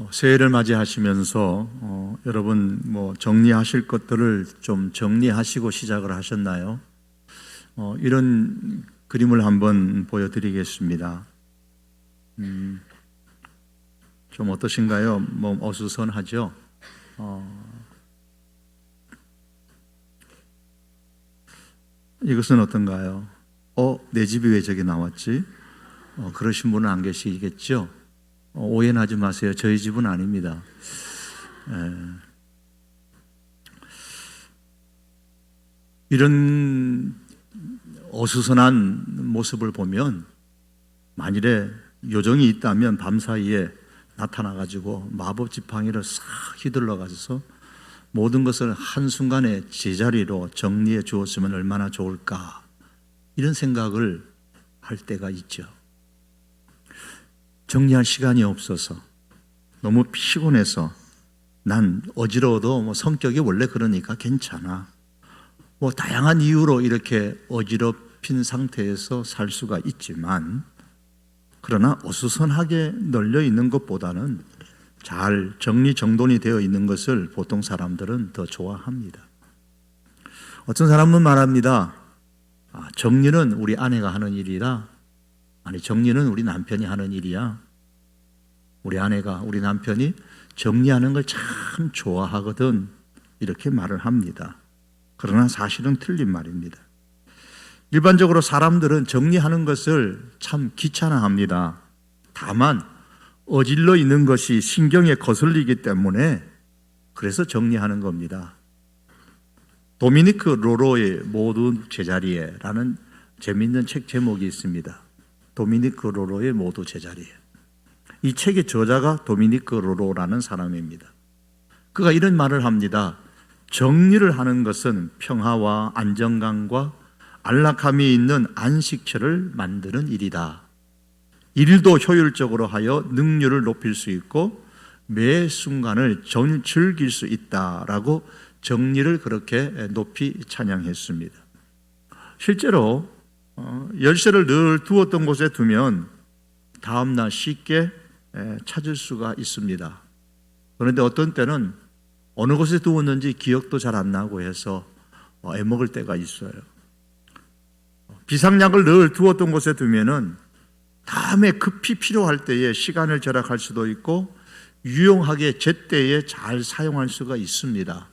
어, 새해를 맞이하시면서 어, 여러분 뭐 정리하실 것들을 좀 정리하시고 시작을 하셨나요? 어, 이런 그림을 한번 보여드리겠습니다. 음, 좀 어떠신가요? 뭐 어수선하죠? 어, 이것은 어떤가요? 어, 내 집이 왜 저기 나왔지? 어, 그러신 분은 안 계시겠죠? 어, 오해는 하지 마세요. 저희 집은 아닙니다. 에. 이런 어수선한 모습을 보면 만일에 요정이 있다면 밤사이에 나타나가지고 마법 지팡이를 싹 휘둘러 가서 모든 것을 한순간에 제자리로 정리해 주었으면 얼마나 좋을까 이런 생각을 할 때가 있죠. 정리할 시간이 없어서 너무 피곤해서 난 어지러워도 뭐 성격이 원래 그러니까 괜찮아. 뭐 다양한 이유로 이렇게 어지럽힌 상태에서 살 수가 있지만 그러나 어수선하게 널려 있는 것보다는 잘 정리정돈이 되어 있는 것을 보통 사람들은 더 좋아합니다. 어떤 사람은 말합니다. 아, 정리는 우리 아내가 하는 일이라 아니 정리는 우리 남편이 하는 일이야. 우리 아내가 우리 남편이 정리하는 걸 참 좋아하거든. 이렇게 말을 합니다. 그러나 사실은 틀린 말입니다. 일반적으로 사람들은 정리하는 것을 참 귀찮아합니다. 다만 어질러 있는 것이 신경에 거슬리기 때문에 그래서 정리하는 겁니다. 도미니크 로로의 모두 제자리에라는 재미있는 책 제목이 있습니다. 도미니크 로로의 모두 제자리에. 이 책의 저자가 도미니크 로로라는 사람입니다. 그가 이런 말을 합니다. 정리를 하는 것은 평화와 안정감과 안락함이 있는 안식처를 만드는 일이다. 일도 효율적으로 하여 능률을 높일 수 있고 매 순간을 전- 즐길 수 있다라고 정리를 그렇게 높이 찬양했습니다. 실제로 어, 열쇠를 늘 두었던 곳에 두면 다음날 쉽게 에, 찾을 수가 있습니다. 그런데 어떤 때는 어느 곳에 두었는지 기억도 잘 안 나고 해서 어, 애먹을 때가 있어요. 비상약을 늘 두었던 곳에 두면은 다음에 급히 필요할 때에 시간을 절약할 수도 있고 유용하게 제때에 잘 사용할 수가 있습니다.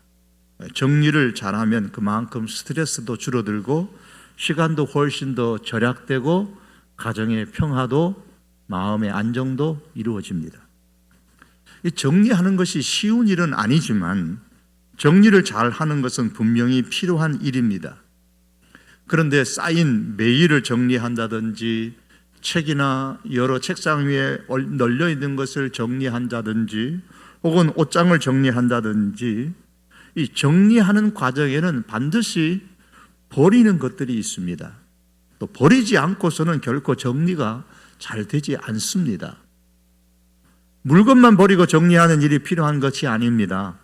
정리를 잘하면 그만큼 스트레스도 줄어들고 시간도 훨씬 더 절약되고 가정의 평화도 마음의 안정도 이루어집니다. 이 정리하는 것이 쉬운 일은 아니지만 정리를 잘 하는 것은 분명히 필요한 일입니다. 그런데 쌓인 메일을 정리한다든지 책이나 여러 책상 위에 널려 있는 것을 정리한다든지 혹은 옷장을 정리한다든지 이 정리하는 과정에는 반드시 버리는 것들이 있습니다. 또 버리지 않고서는 결코 정리가 잘 되지 않습니다. 물건만 버리고 정리하는 일이 필요한 것이 아닙니다.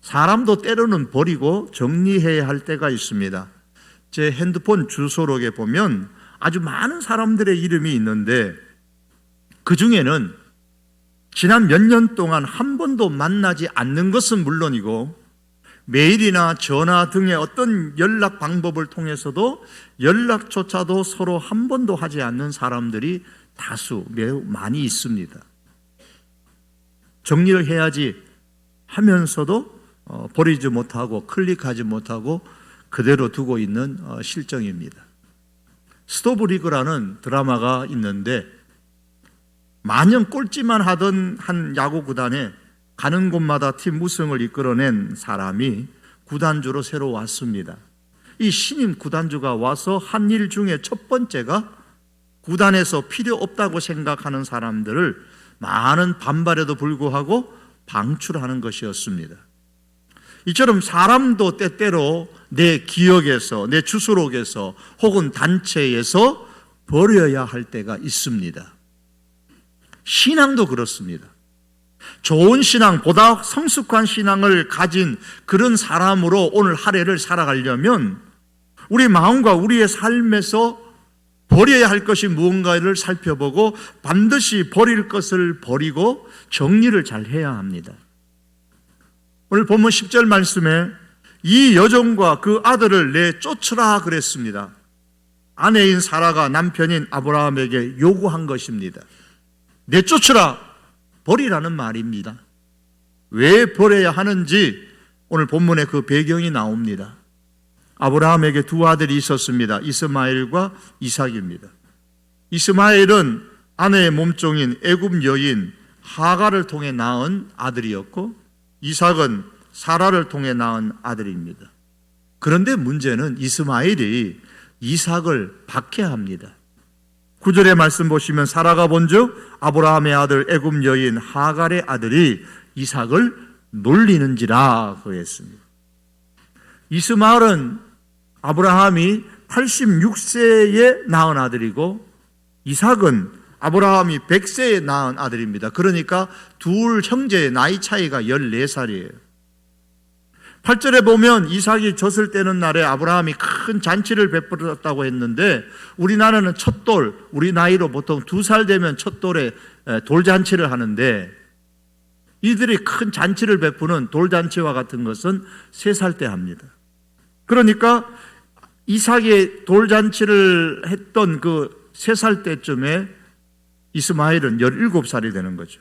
사람도 때로는 버리고 정리해야 할 때가 있습니다. 제 핸드폰 주소록에 보면 아주 많은 사람들의 이름이 있는데 그 중에는 지난 몇 년 동안 한 번도 만나지 않는 것은 물론이고 메일이나 전화 등의 어떤 연락 방법을 통해서도 연락조차도 서로 한 번도 하지 않는 사람들이 다수 매우 많이 있습니다. 정리를 해야지 하면서도 어, 버리지 못하고 클릭하지 못하고 그대로 두고 있는 어, 실정입니다. 스토브리그라는 드라마가 있는데 만년 꼴찌만 하던 한 야구 구단에 가는 곳마다 팀 우승을 이끌어낸 사람이 구단주로 새로 왔습니다. 이 신임 구단주가 와서 한 일 중에 첫 번째가 구단에서 필요 없다고 생각하는 사람들을 많은 반발에도 불구하고 방출하는 것이었습니다. 이처럼 사람도 때때로 내 기억에서, 내 주소록에서 혹은 단체에서 버려야 할 때가 있습니다. 신앙도 그렇습니다. 좋은 신앙, 보다 성숙한 신앙을 가진 그런 사람으로 오늘 한 해를 살아가려면 우리 마음과 우리의 삶에서 버려야 할 것이 무언가를 살펴보고 반드시 버릴 것을 버리고 정리를 잘 해야 합니다. 오늘 본문 10절 말씀에 이 여종과 그 아들을 내 쫓으라 그랬습니다. 아내인 사라가 남편인 아브라함에게 요구한 것입니다. 내 쫓으라 버리라는 말입니다. 왜 버려야 하는지 오늘 본문에 그 배경이 나옵니다. 아브라함에게 두 아들이 있었습니다. 이스마엘과 이삭입니다. 이스마엘은 아내의 몸종인 애굽 여인 하가를 통해 낳은 아들이었고 이삭은 사라를 통해 낳은 아들입니다. 그런데 문제는 이스마엘이 이삭을 박해합니다. 구절의 말씀 보시면 사라가 본즉 아브라함의 아들 애굽 여인 하갈의 아들이 이삭을 놀리는지라 그랬습니다. 이스마엘은 아브라함이 86세에 낳은 아들이고 이삭은 아브라함이 100세에 낳은 아들입니다. 그러니까 둘 형제의 나이 차이가 14살이에요. 8절에 보면 이삭이 젖을 떼는 날에 아브라함이 큰 잔치를 베풀었다고 했는데 우리나라는 첫돌, 우리 나이로 보통 두 살 되면 첫돌에 돌잔치를 하는데 이들이 큰 잔치를 베푸는 돌잔치와 같은 것은 세 살 때 합니다. 그러니까 이삭이 돌잔치를 했던 그 세 살 때쯤에 이스마엘은 17살이 되는 거죠.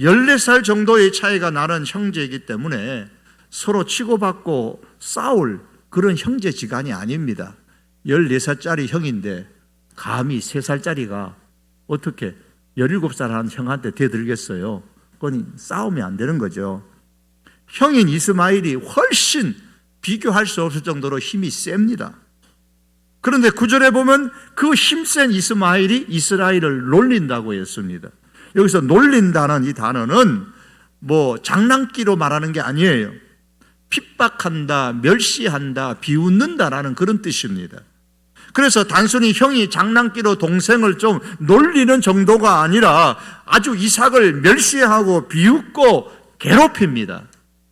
14살 정도의 차이가 나는 형제이기 때문에 서로 치고받고 싸울 그런 형제 지간이 아닙니다. 14살짜리 형인데 감히 3살짜리가 어떻게 17살 하는 형한테 대들겠어요? 그건 싸우면 안 되는 거죠. 형인 이스마일이 훨씬 비교할 수 없을 정도로 힘이 셉니다. 그런데 구절에 보면 그 힘센 이스마일이 이스라엘을 놀린다고 했습니다. 여기서 놀린다는 이 단어는 뭐 장난기로 말하는 게 아니에요. 핍박한다, 멸시한다, 비웃는다라는 그런 뜻입니다. 그래서 단순히 형이 장난기로 동생을 좀 놀리는 정도가 아니라 아주 이삭을 멸시하고 비웃고 괴롭힙니다.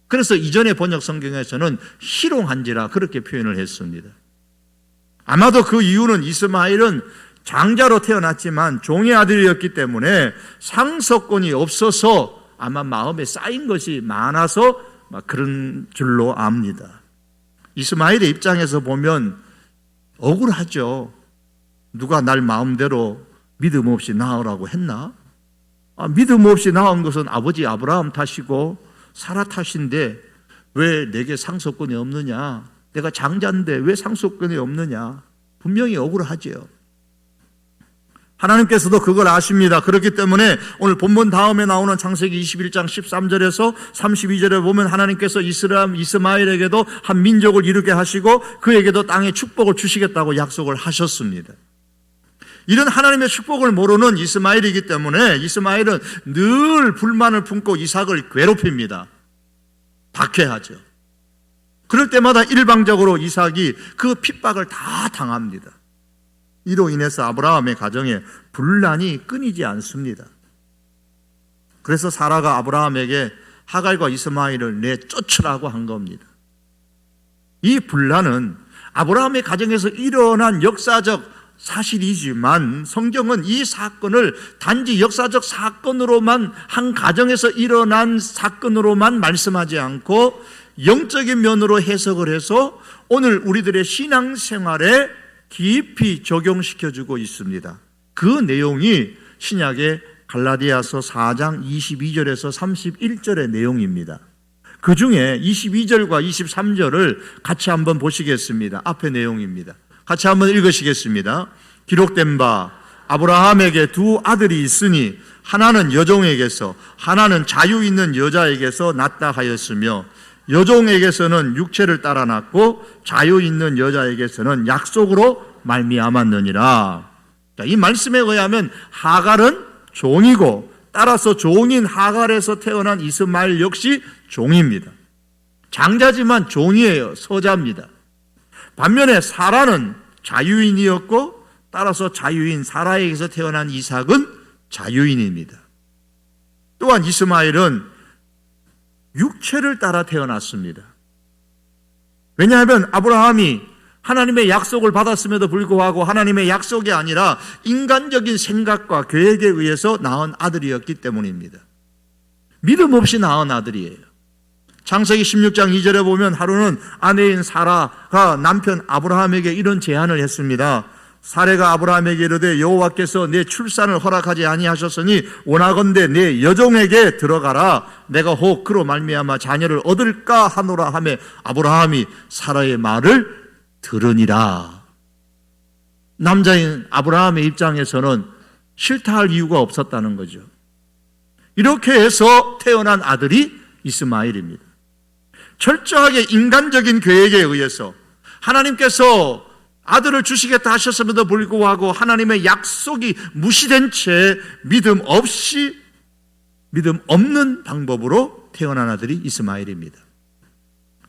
그래서 이전의 번역 성경에서는 희롱한지라 그렇게 표현을 했습니다. 아마도 그 이유는 이스마엘은 장자로 태어났지만 종의 아들이었기 때문에 상속권이 없어서 아마 마음에 쌓인 것이 많아서 그런 줄로 압니다. 이스마엘의 입장에서 보면 억울하죠. 누가 날 마음대로 믿음 없이 낳으라고 했나? 아, 믿음 없이 낳은 것은 아버지 아브라함 탓이고 사라 탓인데 왜 내게 상속권이 없느냐? 내가 장자인데 왜 상속권이 없느냐? 분명히 억울하지요. 하나님께서도 그걸 아십니다. 그렇기 때문에 오늘 본문 다음에 나오는 창세기 21장 13절에서 32절에 보면 하나님께서 이스라엘 이스마엘에게도 한 민족을 이루게 하시고 그에게도 땅에 축복을 주시겠다고 약속을 하셨습니다. 이런 하나님의 축복을 모르는 이스마엘이기 때문에 이스마엘은 늘 불만을 품고 이삭을 괴롭힙니다. 박해하죠. 그럴 때마다 일방적으로 이삭이 그 핍박을 다 당합니다. 이로 인해서 아브라함의 가정에 분란이 끊이지 않습니다. 그래서 사라가 아브라함에게 하갈과 이스마엘을 내쫓으라고 한 겁니다. 이 분란은 아브라함의 가정에서 일어난 역사적 사실이지만 성경은 이 사건을 단지 역사적 사건으로만 한 가정에서 일어난 사건으로만 말씀하지 않고 영적인 면으로 해석을 해서 오늘 우리들의 신앙생활에 깊이 적용시켜주고 있습니다. 그 내용이 신약의 갈라디아서 4장 22절에서 31절의 내용입니다. 그 중에 22절과 23절을 같이 한번 보시겠습니다. 앞의 내용입니다. 같이 한번 읽으시겠습니다. 기록된 바 아브라함에게 두 아들이 있으니 하나는 여종에게서 하나는 자유 있는 여자에게서 낳다 하였으며 여종에게서는 육체를 따라 낳고 자유 있는 여자에게서는 약속으로 말미암았느니라. 이 말씀에 의하면 하갈은 종이고 따라서 종인 하갈에서 태어난 이스마엘 역시 종입니다. 장자지만 종이에요. 서자입니다. 반면에 사라는 자유인이었고 따라서 자유인 사라에게서 태어난 이삭은 자유인입니다. 또한 이스마엘은 육체를 따라 태어났습니다. 왜냐하면 아브라함이 하나님의 약속을 받았음에도 불구하고 하나님의 약속이 아니라 인간적인 생각과 계획에 의해서 낳은 아들이었기 때문입니다. 믿음 없이 낳은 아들이에요. 창세기 16장 2절에 보면 하루는 아내인 사라가 남편 아브라함에게 이런 제안을 했습니다. 사례가 아브라함에게 이르되 여호와께서 내 출산을 허락하지 아니하셨으니 원하건대 내 여종에게 들어가라 내가 혹 그로 말미암아 자녀를 얻을까 하노라 하매 아브라함이 사라의 말을 들으니라. 남자인 아브라함의 입장에서는 싫다 할 이유가 없었다는 거죠. 이렇게 해서 태어난 아들이 이스마일입니다. 철저하게 인간적인 계획에 의해서 하나님께서 아들을 주시겠다 하셨음에도 불구하고 하나님의 약속이 무시된 채 믿음 없이 믿음 없는 방법으로 태어난 아들이 이스마일입니다.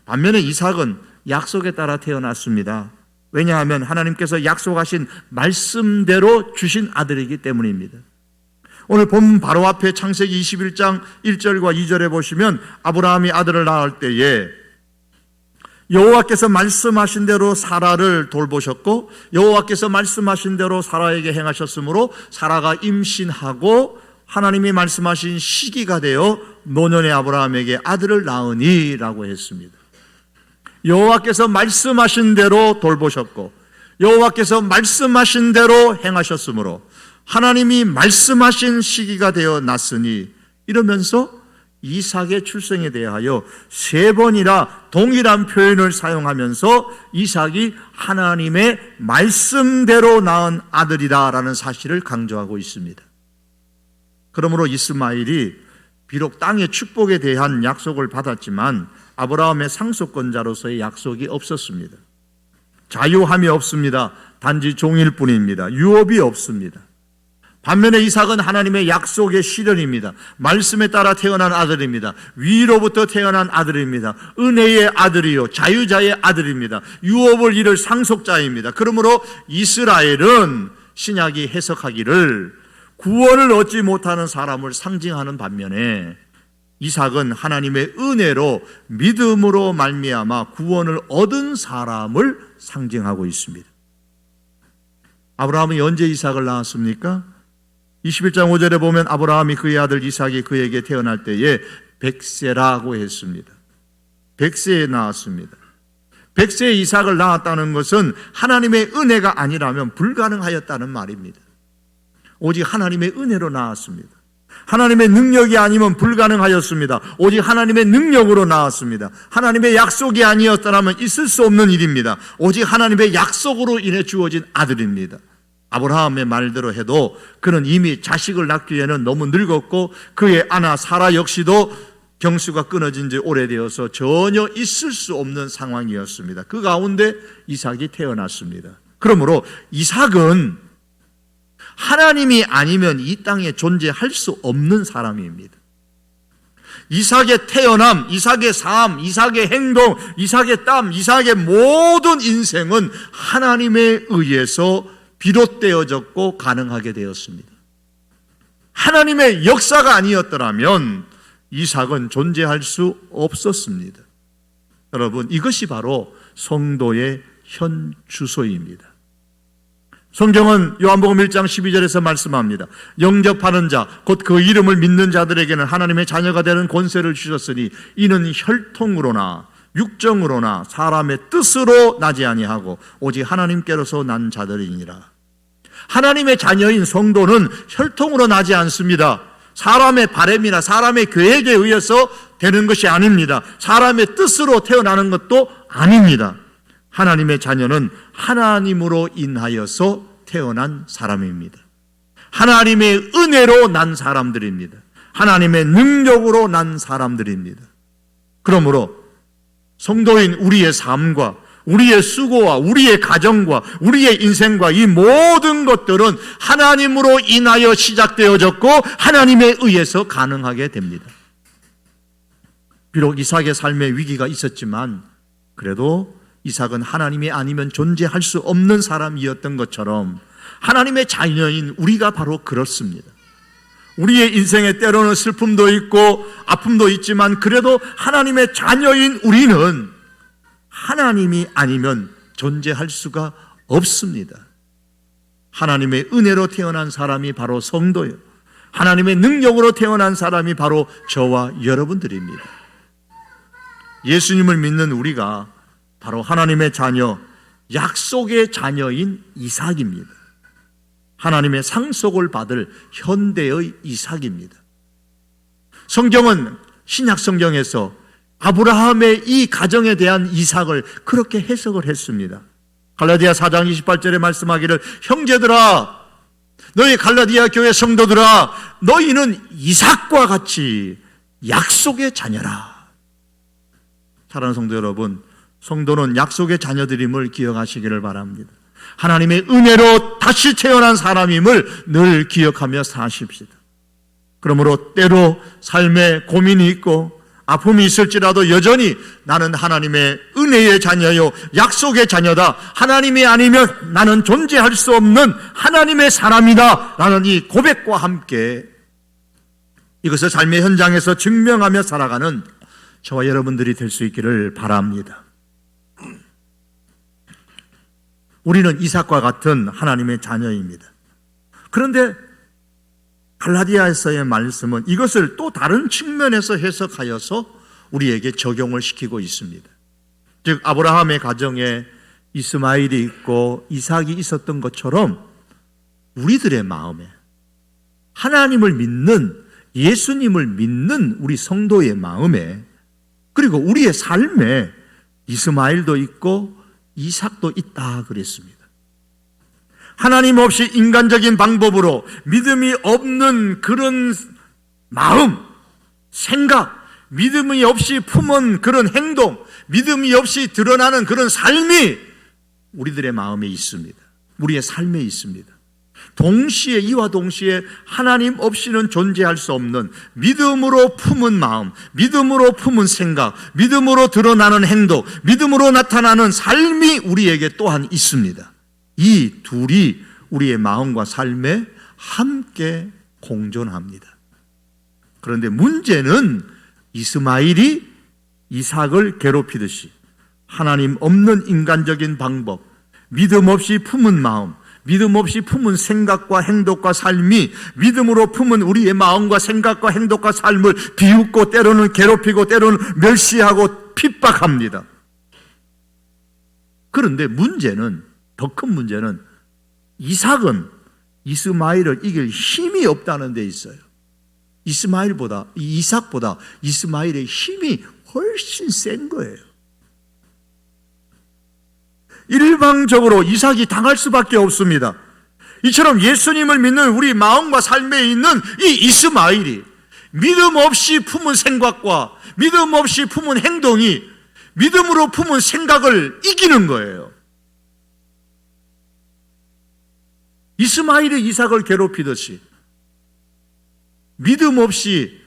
반면에 이삭은 약속에 따라 태어났습니다. 왜냐하면 하나님께서 약속하신 말씀대로 주신 아들이기 때문입니다. 오늘 본 바로 앞에 창세기 21장 1절과 2절에 보시면 아브라함이 아들을 낳을 때에 여호와께서 말씀하신 대로 사라를 돌보셨고 여호와께서 말씀하신 대로 사라에게 행하셨으므로 사라가 임신하고 하나님이 말씀하신 시기가 되어 노년의 아브라함에게 아들을 낳으니라고 했습니다. 여호와께서 말씀하신 대로 돌보셨고 여호와께서 말씀하신 대로 행하셨으므로 하나님이 말씀하신 시기가 되어 났으니 이러면서 이삭의 출생에 대하여 세 번이나 동일한 표현을 사용하면서 이삭이 하나님의 말씀대로 낳은 아들이다라는 사실을 강조하고 있습니다. 그러므로 이스마일이 비록 땅의 축복에 대한 약속을 받았지만 아브라함의 상속권자로서의 약속이 없었습니다. 자유함이 없습니다. 단지 종일 뿐입니다. 유업이 없습니다. 반면에 이삭은 하나님의 약속의 실현입니다. 말씀에 따라 태어난 아들입니다. 위로부터 태어난 아들입니다. 은혜의 아들이요. 자유자의 아들입니다. 유업을 이룰 상속자입니다. 그러므로 이스라엘은 신약이 해석하기를 구원을 얻지 못하는 사람을 상징하는 반면에 이삭은 하나님의 은혜로 믿음으로 말미암아 구원을 얻은 사람을 상징하고 있습니다. 아브라함이 언제 이삭을 낳았습니까? 21장 5절에 보면 아브라함이 그의 아들 이삭이 그에게 태어날 때에 백세라고 했습니다. 백세에 나왔습니다. 백세에 이삭을 낳았다는 것은 하나님의 은혜가 아니라면 불가능하였다는 말입니다. 오직 하나님의 은혜로 나왔습니다. 하나님의 능력이 아니면 불가능하였습니다. 오직 하나님의 능력으로 나왔습니다. 하나님의 약속이 아니었더라면 있을 수 없는 일입니다. 오직 하나님의 약속으로 인해 주어진 아들입니다. 아브라함의 말대로 해도 그는 이미 자식을 낳기 위해는 너무 늙었고 그의 아나 사라 역시도 경수가 끊어진 지 오래되어서 전혀 있을 수 없는 상황이었습니다. 그 가운데 이삭이 태어났습니다. 그러므로 이삭은 하나님이 아니면 이 땅에 존재할 수 없는 사람입니다. 이삭의 태어남, 이삭의 삶, 이삭의 행동, 이삭의 땀, 이삭의 모든 인생은 하나님에 의해서 비롯되어졌고 가능하게 되었습니다. 하나님의 역사가 아니었더라면 이삭은 존재할 수 없었습니다. 여러분, 이것이 바로 성도의 현 주소입니다. 성경은 요한복음 1장 12절에서 말씀합니다. 영접하는 자, 곧 그 이름을 믿는 자들에게는 하나님의 자녀가 되는 권세를 주셨으니 이는 혈통으로나 육정으로나 사람의 뜻으로 나지 아니하고 오직 하나님께로서 난 자들이니라. 하나님의 자녀인 성도는 혈통으로 나지 않습니다. 사람의 바램이나 사람의 계획에 의해서 되는 것이 아닙니다. 사람의 뜻으로 태어나는 것도 아닙니다. 하나님의 자녀는 하나님으로 인하여서 태어난 사람입니다. 하나님의 은혜로 난 사람들입니다. 하나님의 능력으로 난 사람들입니다. 그러므로 성도인 우리의 삶과 우리의 수고와 우리의 가정과 우리의 인생과 이 모든 것들은 하나님으로 인하여 시작되어졌고 하나님에 의해서 가능하게 됩니다. 비록 이삭의 삶에 위기가 있었지만 그래도 이삭은 하나님이 아니면 존재할 수 없는 사람이었던 것처럼 하나님의 자녀인 우리가 바로 그렇습니다. 우리의 인생에 때로는 슬픔도 있고 아픔도 있지만 그래도 하나님의 자녀인 우리는 하나님이 아니면 존재할 수가 없습니다. 하나님의 은혜로 태어난 사람이 바로 성도요. 하나님의 능력으로 태어난 사람이 바로 저와 여러분들입니다. 예수님을 믿는 우리가 바로 하나님의 자녀, 약속의 자녀인 이삭입니다. 하나님의 상속을 받을 현대의 이삭입니다. 성경은 신약 성경에서 아브라함의 이 가정에 대한 이삭을 그렇게 해석을 했습니다. 갈라디아 4장 28절에 말씀하기를 형제들아 너희 갈라디아 교회 성도들아 너희는 이삭과 같이 약속의 자녀라. 사랑하는 성도 여러분, 성도는 약속의 자녀들임을 기억하시기를 바랍니다. 하나님의 은혜로 다시 태어난 사람임을 늘 기억하며 사십시다. 그러므로 때로 삶에 고민이 있고 아픔이 있을지라도 여전히 나는 하나님의 은혜의 자녀요, 약속의 자녀다. 하나님이 아니면 나는 존재할 수 없는 하나님의 사람이다. 라는 이 고백과 함께 이것을 삶의 현장에서 증명하며 살아가는 저와 여러분들이 될 수 있기를 바랍니다. 우리는 이삭과 같은 하나님의 자녀입니다. 그런데 갈라디아에서의 말씀은 이것을 또 다른 측면에서 해석하여서 우리에게 적용을 시키고 있습니다. 즉 아브라함의 가정에 이스마일이 있고 이삭이 있었던 것처럼 우리들의 마음에 하나님을 믿는 예수님을 믿는 우리 성도의 마음에 그리고 우리의 삶에 이스마일도 있고 이삭도 있다 그랬습니다. 하나님 없이 인간적인 방법으로 믿음이 없는 그런 마음, 생각, 믿음이 없이 품은 그런 행동, 믿음이 없이 드러나는 그런 삶이 우리들의 마음에 있습니다. 우리의 삶에 있습니다. 동시에 이와 동시에 하나님 없이는 존재할 수 없는 믿음으로 품은 마음, 믿음으로 품은 생각, 믿음으로 드러나는 행동, 믿음으로 나타나는 삶이 우리에게 또한 있습니다. 이 둘이 우리의 마음과 삶에 함께 공존합니다. 그런데 문제는 이스마일이 이삭을 괴롭히듯이 하나님 없는 인간적인 방법, 믿음 없이 품은 마음, 믿음 없이 품은 생각과 행동과 삶이 믿음으로 품은 우리의 마음과 생각과 행동과 삶을 비웃고 때로는 괴롭히고 때로는 멸시하고 핍박합니다. 그런데 문제는 더 큰 문제는 이삭은 이스마일을 이길 힘이 없다는 데 있어요. 이스마일보다 이삭보다 이스마일의 힘이 훨씬 센 거예요. 일방적으로 이삭이 당할 수밖에 없습니다. 이처럼 예수님을 믿는 우리 마음과 삶에 있는 이 이스마일이 믿음 없이 품은 생각과 믿음 없이 품은 행동이 믿음으로 품은 생각을 이기는 거예요. 이스마일이 이삭을 괴롭히듯이 믿음 없이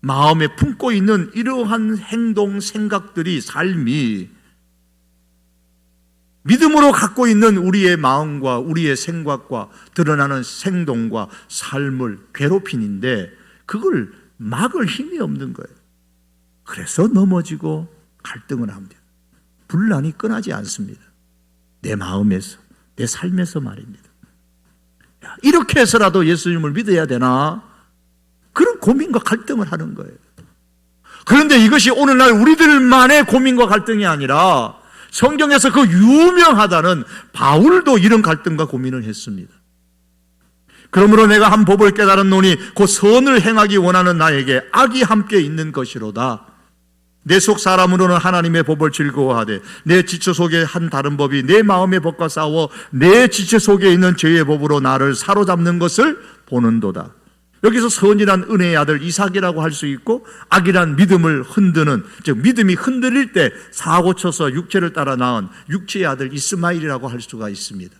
마음에 품고 있는 이러한 행동, 생각들이 삶이 믿음으로 갖고 있는 우리의 마음과 우리의 생각과 드러나는 행동과 삶을 괴롭히는데 그걸 막을 힘이 없는 거예요. 그래서 넘어지고 갈등을 합니다. 분란이 끊하지 않습니다. 내 마음에서, 내 삶에서 말입니다. 이렇게 해서라도 예수님을 믿어야 되나? 그런 고민과 갈등을 하는 거예요. 그런데 이것이 오늘날 우리들만의 고민과 갈등이 아니라 성경에서 그 유명하다는 바울도 이런 갈등과 고민을 했습니다. 그러므로 내가 한 법을 깨달은 노니 그 선을 행하기 원하는 나에게 악이 함께 있는 것이로다. 내 속 사람으로는 하나님의 법을 즐거워하되 내 지체 속에 한 다른 법이 내 마음의 법과 싸워 내 지체 속에 있는 죄의 법으로 나를 사로잡는 것을 보는도다. 여기서 선이란 은혜의 아들 이삭이라고 할 수 있고 악이란 믿음을 흔드는 즉 믿음이 흔들릴 때 사고 쳐서 육체를 따라 낳은 육체의 아들 이스마일이라고 할 수가 있습니다.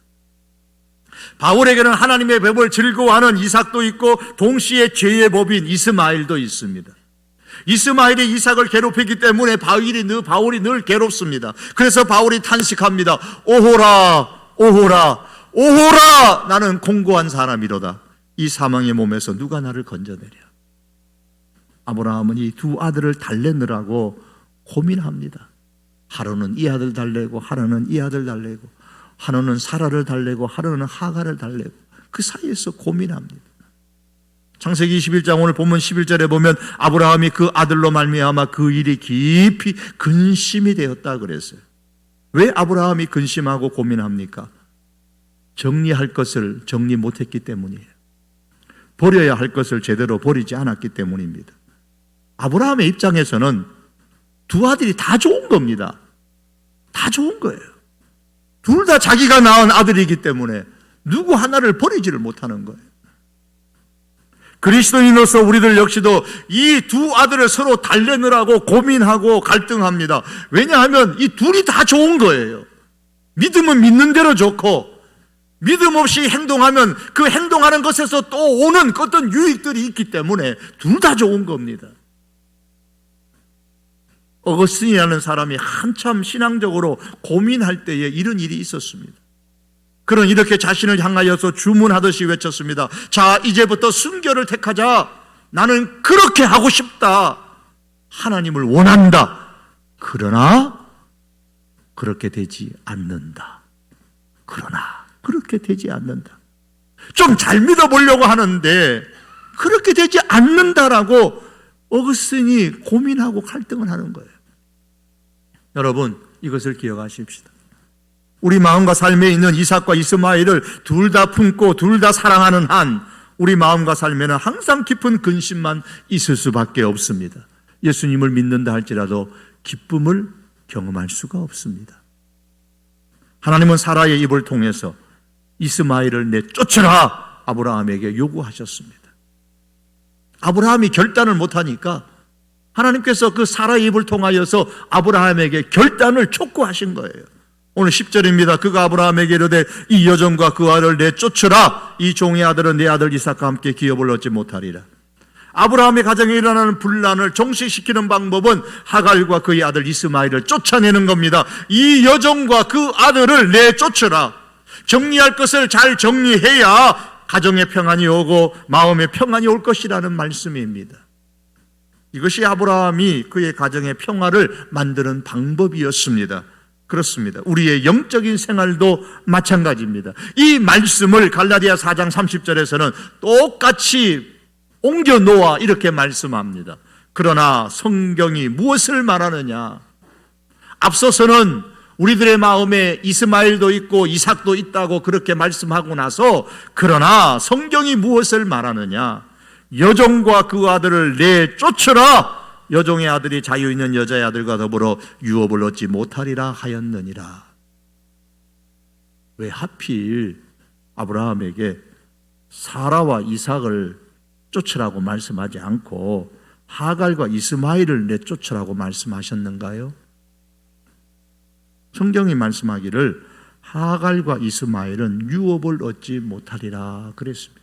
바울에게는 하나님의 법을 즐거워하는 이삭도 있고 동시에 죄의 법인 이스마일도 있습니다. 이스마일이 이삭을 괴롭히기 때문에 바울이 늘, 바울이 늘 괴롭습니다. 그래서 바울이 탄식합니다. 오호라, 오호라, 오호라! 나는 공고한 사람이로다. 이 사망의 몸에서 누가 나를 건져내랴? 아브라함은 이 두 아들을 달래느라고 고민합니다. 하루는 이 아들 달래고 하루는 이 아들 달래고 하루는 사라를 달래고 하루는 하가를 달래고 그 사이에서 고민합니다. 창세기 21장 오늘 본문 11절에 보면 아브라함이 그 아들로 말미암아 그 일이 깊이 근심이 되었다 그랬어요. 왜 아브라함이 근심하고 고민합니까? 정리할 것을 정리 못했기 때문이에요. 버려야 할 것을 제대로 버리지 않았기 때문입니다. 아브라함의 입장에서는 두 아들이 다 좋은 겁니다. 다 좋은 거예요. 둘 다 자기가 낳은 아들이기 때문에 누구 하나를 버리지를 못하는 거예요. 그리스도인으로서 우리들 역시도 이 두 아들을 서로 달래느라고 고민하고 갈등합니다. 왜냐하면 이 둘이 다 좋은 거예요. 믿음은 믿는 대로 좋고, 믿음 없이 행동하면 그 행동하는 것에서 또 오는 어떤 유익들이 있기 때문에 둘 다 좋은 겁니다. 어거스틴이라는 사람이 한참 신앙적으로 고민할 때에 이런 일이 있었습니다. 그는 이렇게 자신을 향하여서 주문하듯이 외쳤습니다. 자, 이제부터 순결을 택하자. 나는 그렇게 하고 싶다. 하나님을 원한다. 그러나 그렇게 되지 않는다. 그러나 그렇게 되지 않는다. 좀 잘 믿어보려고 하는데 그렇게 되지 않는다라고 어거스틴이 고민하고 갈등을 하는 거예요. 여러분 이것을 기억하십시다. 우리 마음과 삶에 있는 이삭과 이스마엘을 둘 다 품고 둘 다 사랑하는 한 우리 마음과 삶에는 항상 깊은 근심만 있을 수밖에 없습니다. 예수님을 믿는다 할지라도 기쁨을 경험할 수가 없습니다. 하나님은 사라의 입을 통해서 이스마엘을 내쫓으라 아브라함에게 요구하셨습니다. 아브라함이 결단을 못하니까 하나님께서 그 사라의 입을 통하여서 아브라함에게 결단을 촉구하신 거예요. 오늘 10절입니다. 그가 아브라함에게 이르되 이 여종과 그 아들을 내쫓으라. 이 종의 아들은 내 아들 이삭과 함께 기업을 얻지 못하리라. 아브라함의 가정에 일어나는 분란을 종식시키는 방법은 하갈과 그의 아들 이스마엘을 쫓아내는 겁니다. 이 여종과 그 아들을 내쫓으라. 정리할 것을 잘 정리해야 가정의 평안이 오고 마음의 평안이 올 것이라는 말씀입니다. 이것이 아브라함이 그의 가정의 평화를 만드는 방법이었습니다. 그렇습니다. 우리의 영적인 생활도 마찬가지입니다. 이 말씀을 갈라디아 4장 30절에서는 똑같이 옮겨 놓아 이렇게 말씀합니다. 그러나 성경이 무엇을 말하느냐? 앞서서는 우리들의 마음에 이스마엘도 있고 이삭도 있다고 그렇게 말씀하고 나서 그러나 성경이 무엇을 말하느냐? 여종과 그 아들을 내 쫓으라 여종의 아들이 자유 있는 여자의 아들과 더불어 유업을 얻지 못하리라 하였느니라. 왜 하필 아브라함에게 사라와 이삭을 쫓으라고 말씀하지 않고 하갈과 이스마엘을 내쫓으라고 말씀하셨는가요? 성경이 말씀하기를 하갈과 이스마엘은 유업을 얻지 못하리라 그랬습니다.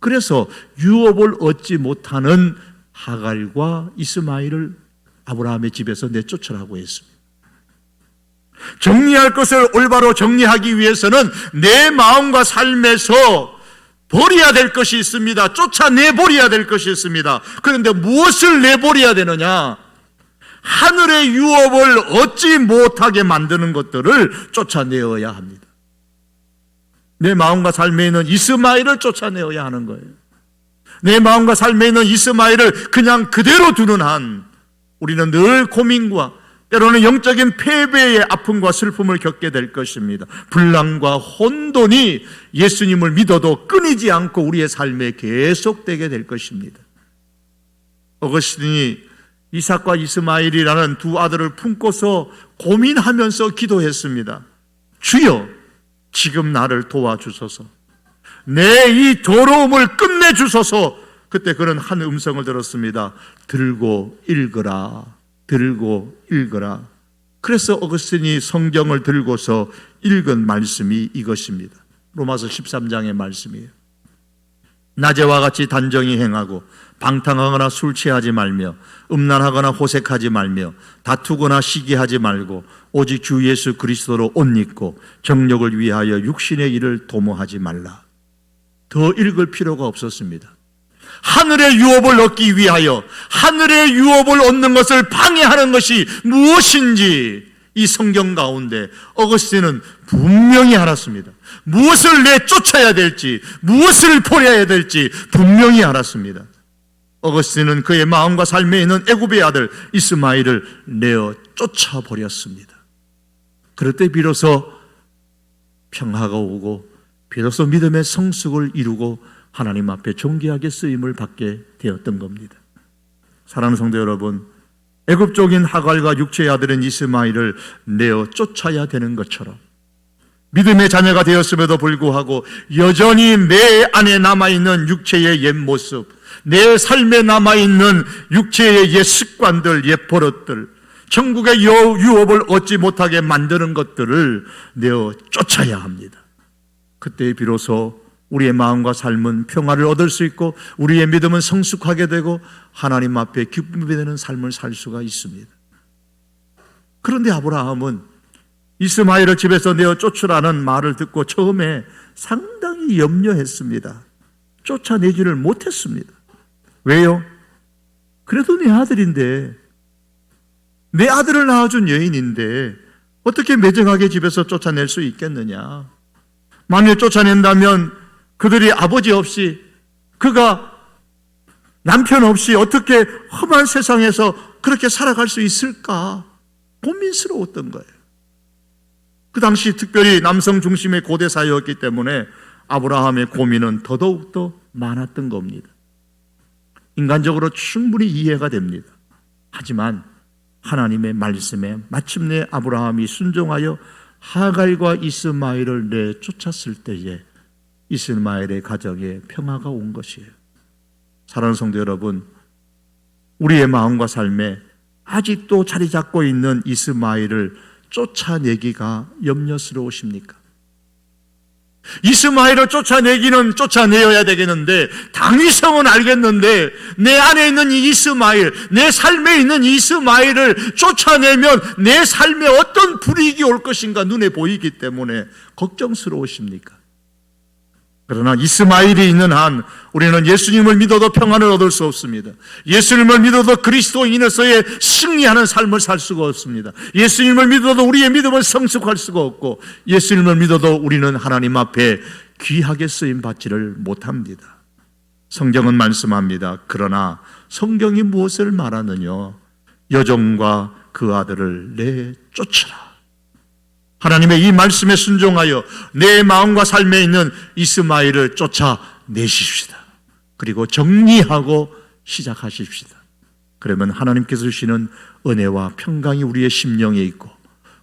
그래서 유업을 얻지 못하는 하갈과 이스마엘을 아브라함의 집에서 내쫓으라고 했습니다. 정리할 것을 올바로 정리하기 위해서는 내 마음과 삶에서 버려야 될 것이 있습니다. 쫓아내버려야 될 것이 있습니다. 그런데 무엇을 내버려야 되느냐? 하늘의 유업을 얻지 못하게 만드는 것들을 쫓아내어야 합니다. 내 마음과 삶에 있는 이스마엘을 쫓아내어야 하는 거예요. 내 마음과 삶에 있는 이스마엘을 그냥 그대로 두는 한 우리는 늘 고민과 때로는 영적인 패배의 아픔과 슬픔을 겪게 될 것입니다. 불랑과 혼돈이 예수님을 믿어도 끊이지 않고 우리의 삶에 계속되게 될 것입니다. 어거스틴이 이삭과 이스마엘이라는 두 아들을 품고서 고민하면서 기도했습니다. 주여, 지금 나를 도와주소서. 내 이 더러움을 끝내주소서. 그때 그는 한 음성을 들었습니다. 들고 읽으라. 들고 읽으라. 그래서 어거스틴이 성경을 들고서 읽은 말씀이 이것입니다. 로마서 13장의 말씀이에요. 낮에와 같이 단정히 행하고 방탕하거나 술 취하지 말며 음란하거나 호색하지 말며 다투거나 시기하지 말고 오직 주 예수 그리스도로 옷 입고 정력을 위하여 육신의 일을 도모하지 말라. 더 읽을 필요가 없었습니다. 하늘의 유업을 얻기 위하여 하늘의 유업을 얻는 것을 방해하는 것이 무엇인지 이 성경 가운데 어거스틴은 분명히 알았습니다. 무엇을 내쫓아야 될지, 무엇을 버려야 될지 분명히 알았습니다. 어거스틴은 그의 마음과 삶에 있는 애굽의 아들 이스마일을 내어 쫓아버렸습니다. 그럴 때 비로소 평화가 오고 비로소 믿음의 성숙을 이루고 하나님 앞에 존귀하게 쓰임을 받게 되었던 겁니다. 사랑하는 성도 여러분, 애굽적인 하갈과 육체의 아들인 이스마일을 내어 쫓아야 되는 것처럼 믿음의 자녀가 되었음에도 불구하고 여전히 내 안에 남아있는 육체의 옛 모습, 내 삶에 남아있는 육체의 옛 습관들, 옛 버릇들, 천국의 여- 유업을 얻지 못하게 만드는 것들을 내어 쫓아야 합니다. 그때 비로소 우리의 마음과 삶은 평화를 얻을 수 있고 우리의 믿음은 성숙하게 되고 하나님 앞에 기쁨이 되는 삶을 살 수가 있습니다. 그런데 아브라함은 이스마엘을 집에서 내어 쫓으라는 말을 듣고 처음에 상당히 염려했습니다. 쫓아내지를 못했습니다. 왜요? 그래도 내 아들인데, 내 아들을 낳아준 여인인데, 어떻게 매정하게 집에서 쫓아낼 수 있겠느냐? 만일 쫓아낸다면 그들이 아버지 없이, 그가 남편 없이 어떻게 험한 세상에서 그렇게 살아갈 수 있을까? 고민스러웠던 거예요. 그 당시 특별히 남성 중심의 고대 사회였기 때문에 아브라함의 고민은 더더욱더 많았던 겁니다. 인간적으로 충분히 이해가 됩니다. 하지만 하나님의 말씀에 마침내 아브라함이 순종하여 하갈과 이스마엘을 내쫓았을 때에 이스마엘의 가정에 평화가 온 것이에요. 사랑하는 성도 여러분, 우리의 마음과 삶에 아직도 자리 잡고 있는 이스마엘을 쫓아내기가 염려스러우십니까? 이스마엘을 쫓아내기는 쫓아내어야 되겠는데 당위성은 알겠는데 내 안에 있는 이 이스마엘, 내 삶에 있는 이 이스마엘을 쫓아내면 내 삶에 어떤 불이익이 올 것인가 눈에 보이기 때문에 걱정스러우십니까? 그러나 이스마일이 있는 한 우리는 예수님을 믿어도 평안을 얻을 수 없습니다. 예수님을 믿어도 그리스도인으로서의 승리하는 삶을 살 수가 없습니다. 예수님을 믿어도 우리의 믿음을 성숙할 수가 없고 예수님을 믿어도 우리는 하나님 앞에 귀하게 쓰임 받지를 못합니다. 성경은 말씀합니다. 그러나 성경이 무엇을 말하느냐? 여종과 그 아들을 내쫓으라. 하나님의 이 말씀에 순종하여 내 마음과 삶에 있는 이스마엘을 쫓아내십시다. 그리고 정리하고 시작하십시다. 그러면 하나님께서 주시는 은혜와 평강이 우리의 심령에 있고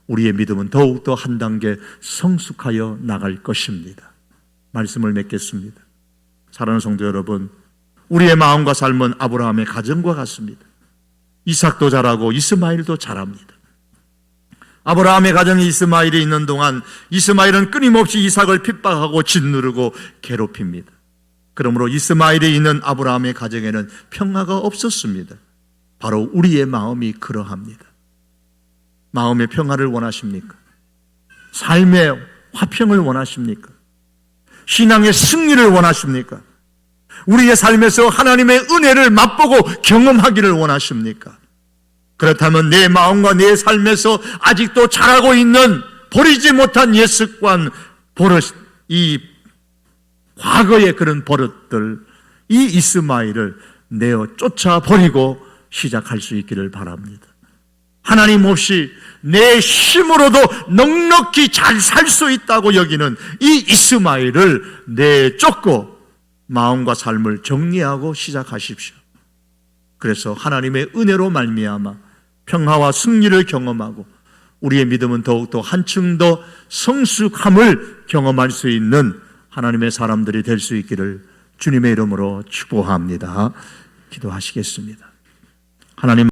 우리의 믿음은 더욱더 한 단계 성숙하여 나갈 것입니다. 말씀을 맺겠습니다. 사랑하는 성도 여러분, 우리의 마음과 삶은 아브라함의 가정과 같습니다. 이삭도 잘하고 이스마일도 잘합니다. 아브라함의 가정에 이스마일이 있는 동안 이스마일은 끊임없이 이삭을 핍박하고 짓누르고 괴롭힙니다. 그러므로 이스마일이 있는 아브라함의 가정에는 평화가 없었습니다. 바로 우리의 마음이 그러합니다. 마음의 평화를 원하십니까? 삶의 화평을 원하십니까? 신앙의 승리를 원하십니까? 우리의 삶에서 하나님의 은혜를 맛보고 경험하기를 원하십니까? 그렇다면 내 마음과 내 삶에서 아직도 잘하고 있는 버리지 못한 옛 습관, 버릇, 이 과거의 그런 버릇들, 이 이스마일을 내어 쫓아버리고 시작할 수 있기를 바랍니다. 하나님 없이 내 힘으로도 넉넉히 잘 살 수 있다고 여기는 이 이스마일을 내쫓고 마음과 삶을 정리하고 시작하십시오. 그래서 하나님의 은혜로 말미암아 평화와 승리를 경험하고 우리의 믿음은 더욱더 한층 더 성숙함을 경험할 수 있는 하나님의 사람들이 될 수 있기를 주님의 이름으로 축복합니다. 기도하시겠습니다. 하나님